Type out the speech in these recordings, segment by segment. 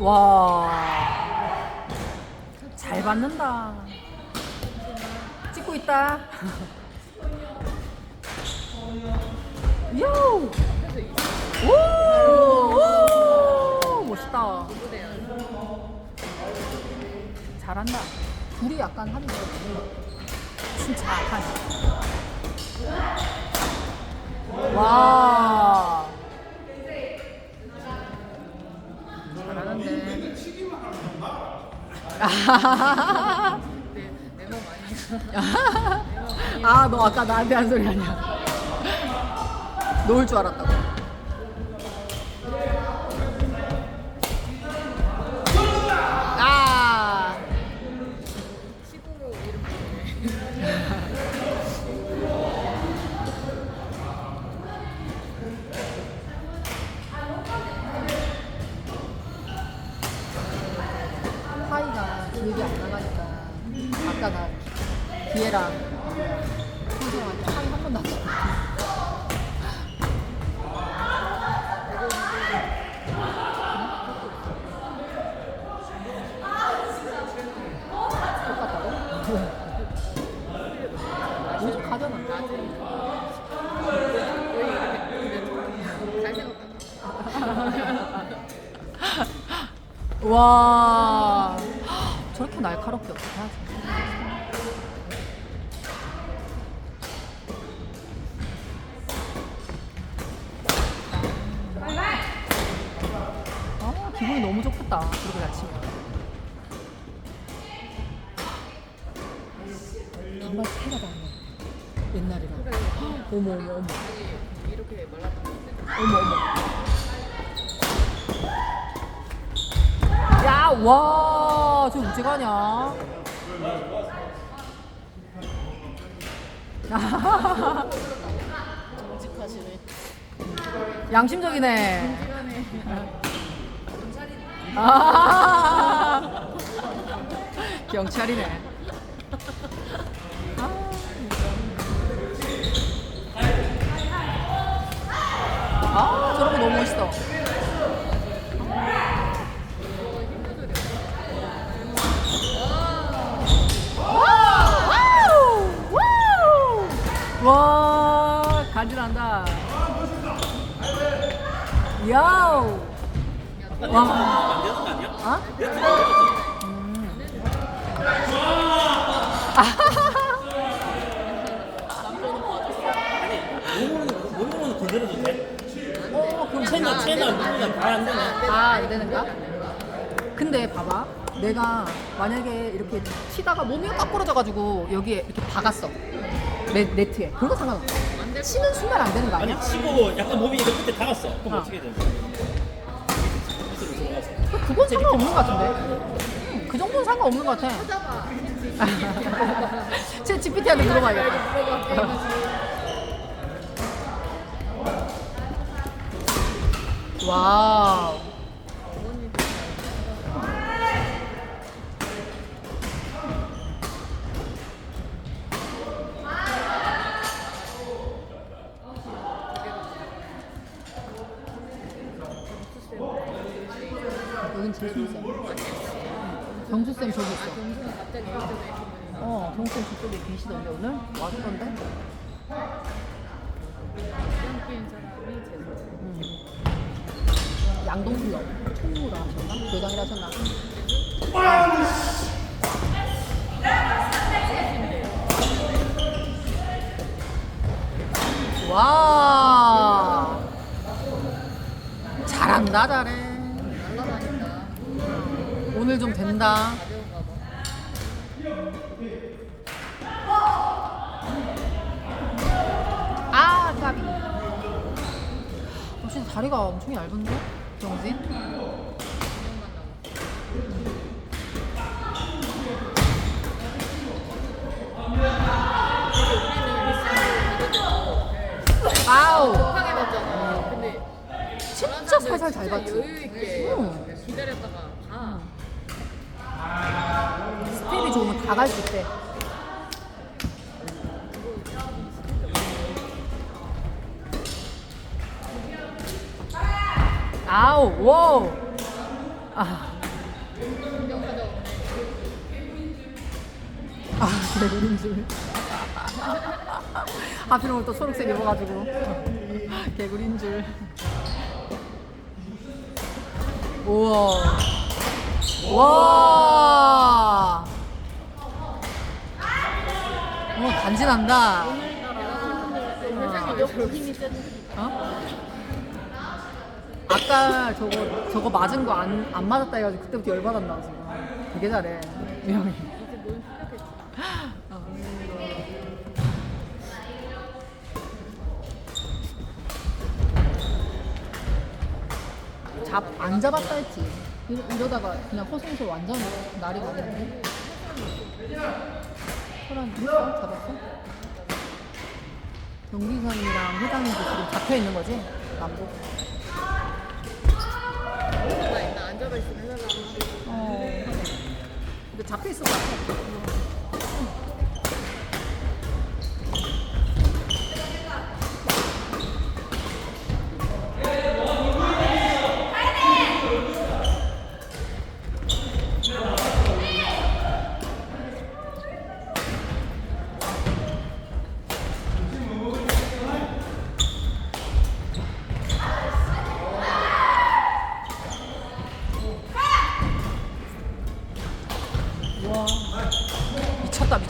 와. 잘 받는다. 찍고 있다. 요! 오! 오! 멋있다. 잘한다. 둘이 약간 하는 거 진짜 약한. 와. 잘하는데. 아니야. 아, 너 아까 나한테 한 소리 아니야. 놓을 줄 알았다고. 날카롭게 어떻게 하지? 아 기분이 너무 좋겠다 잘 치면 정말 차이가 나네 옛날이랑 어머 어머 어머 건데. 어머 어머. 야, 와, 저 어찌가냐? 정직하시네. 양심적이네. 아, 경찰이네. 아, 저런 거 너무 멋있어. 와. 어? 몸으로는 건드려도 돼? 어, 그럼 채널, 채널, 채널 다안 되네. 아, 안 되는가? 근데 봐봐. 내가 만약에 이렇게 치다가 몸이 딱 부러져가지고 여기에 이렇게 박았어. 네, 네트에. 그거 상관없어. 치는 순간 안 되는 거 아니야? 아니, 치고 약간 몸이 끝에 닿았어. 그럼 어. 어떻게 돼? 그건 상관없는 것 같은데. 음, 그 정도는 상관없는 것 같아. 제 GPT한테 물어봐야겠다. 와우. 여긴 재수쌤. 정수쌤 저기 있어. 어, 정수쌤 저쪽에 계시던데 오늘? 제일 음. 양동필러 총무라 하셨나? 교장이라 하셨나? 와 잘한다 잘해. 오늘 좀 된다. 아 까비 어, 진짜 다리가 엄청 얇은데? 정진? 아우 급하게 봤잖아. 근데 진짜 살살 잘 봤지 여유 있게 응. 기다렸다가 다 스텝이 좋으면 다 갈 수 있대 아우 와우 아. 아 개구리인 줄. 하필이면 또 초록색 입어가지고 개구리인 줄. 우와. 와. 어 간지난다. 어? 아까 저거 저거 맞은 거 안 안 맞았다 해가지고 그때부터 열 받았나 지금. 되게 잘해. 이 형이. 어. 잡 안 잡았다 했지. 이- 이러다가 그냥 허송소 완전 날이 가겠네. 소란 있어? 잡았어? 경비선이랑 회장님도 지금 잡혀 있는 거지? 남북. 나 앉아봐 있으면 해달라. 어. 근데 잡혀 있을 것 같아.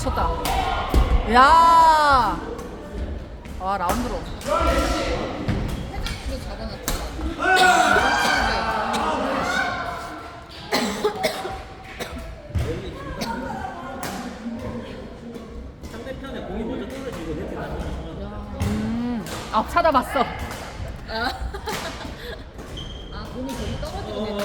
미쳤다. 야! 와, 라운드로. 이거 잡아놨다. 상대편에 공이 먼저 떨어지고 네트 나가면 음아 찾아봤어. 아, 아 떨어지고 어,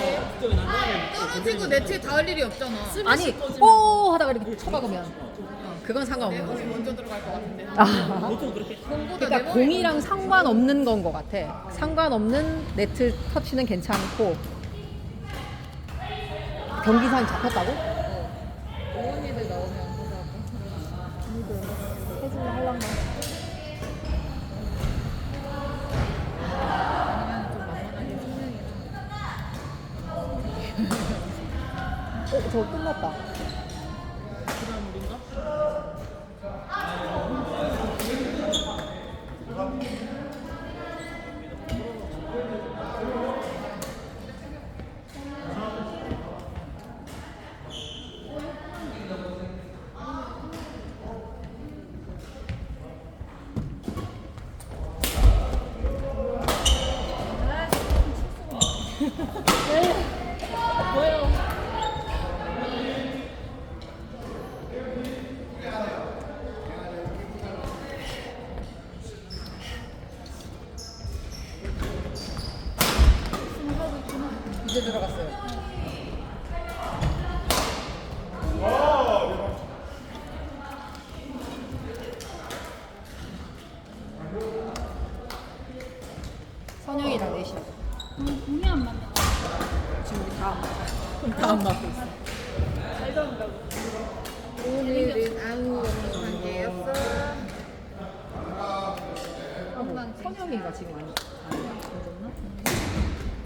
난 다음에 떨어지고 네트에 닿을 일이 없잖아. 아니 오 하다가 이렇게 쳐박으면 어, 그건 내 상관없는 거지 먼저 들어갈 것 같은데. 아. 보통 그렇게 공보다 그러니까 몸이 공이랑 상관없는 건 것 같아 상관없는 네트 터치는 괜찮고 경기상 잡혔다고? 저 끝났다 이제 들어갔어요. 선영이랑 넷이야 공이 안 맞네. 지금 우리 다음 다음 맡고 있어. 오늘은 아무것도 관계 없어. 아, 선영이가 지금 아니야 늦었나?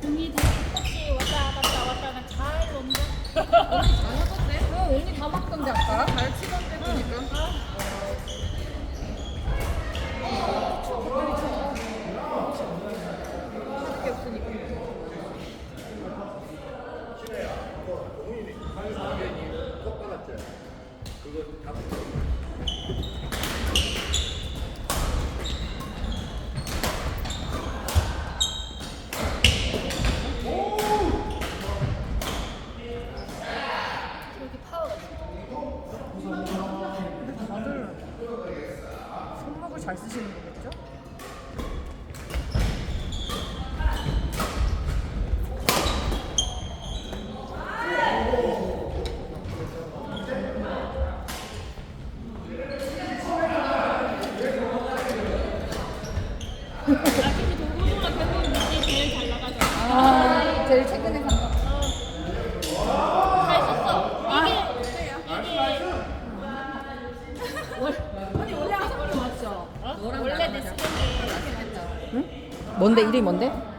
공이 되게 똑같이 왔다 갔다 왔다 갔다 잘 논다. 잘하던데? 어다잘 치던데 없으니까. 저기 파워가 다들 손목을 잘 쓰시는 거겠죠? 나중에 도구도가 결국 이게 제일 잘 나가잖아. 아 제일 최근에 산 거. 잘 썼어. 이게 아니 원래 하던 거 맞죠? 원래 내 쓰던 게 응? 뭔데 이름이 뭔데?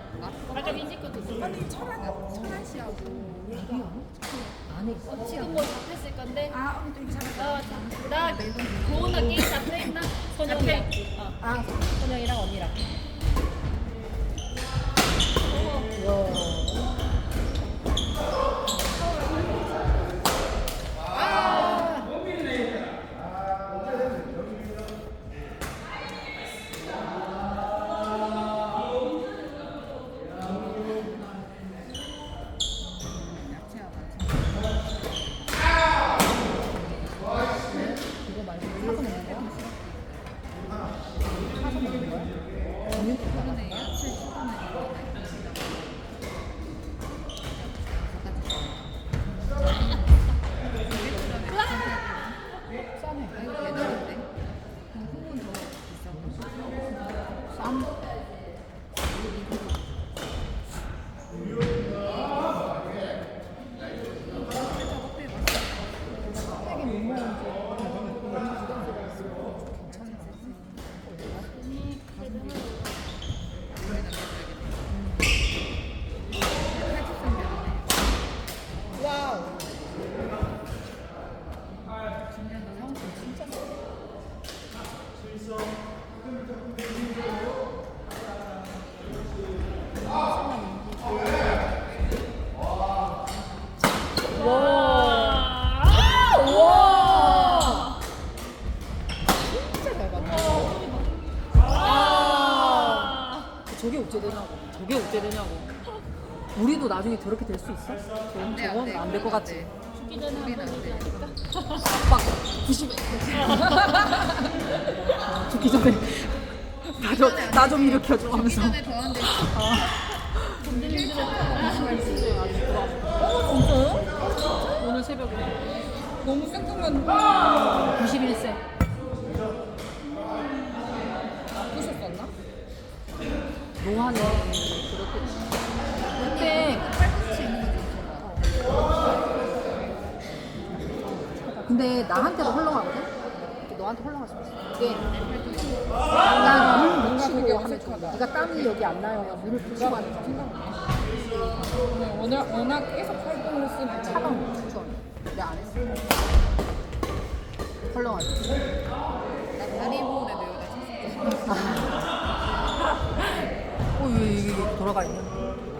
이번에 야채 어째 되냐고. 우리도 나중에 저렇게 될 수 있어? 저건, 돼, 안 저건 돼, 안될것안 같지? 돼. 죽기 전에 우리는 한번 안 돼. 보자 막 90에 죽기 전에 나 좀 일으켜줘 하면서 전에 더한데? 오늘 새벽에 너무 생뚱맞는 91세 부셨었나? 노안에 그렇게 그때 팔꿈치 있는 거 근데 나한테도 헐렁하거든? 너한테 헐렁할 수 있어. 이게 난물 묻히고 하면 좀 네가 땀이 여기 안 나요. 물을 부치고 하는 거 생각 워낙, 워낙 계속 활동을 했으면 차가운 거 추천. 내가 안 했어. 헐렁하지. 나 다리 부분에도 여기다 쳤었어. 어, 왜 이게 돌아가? 우와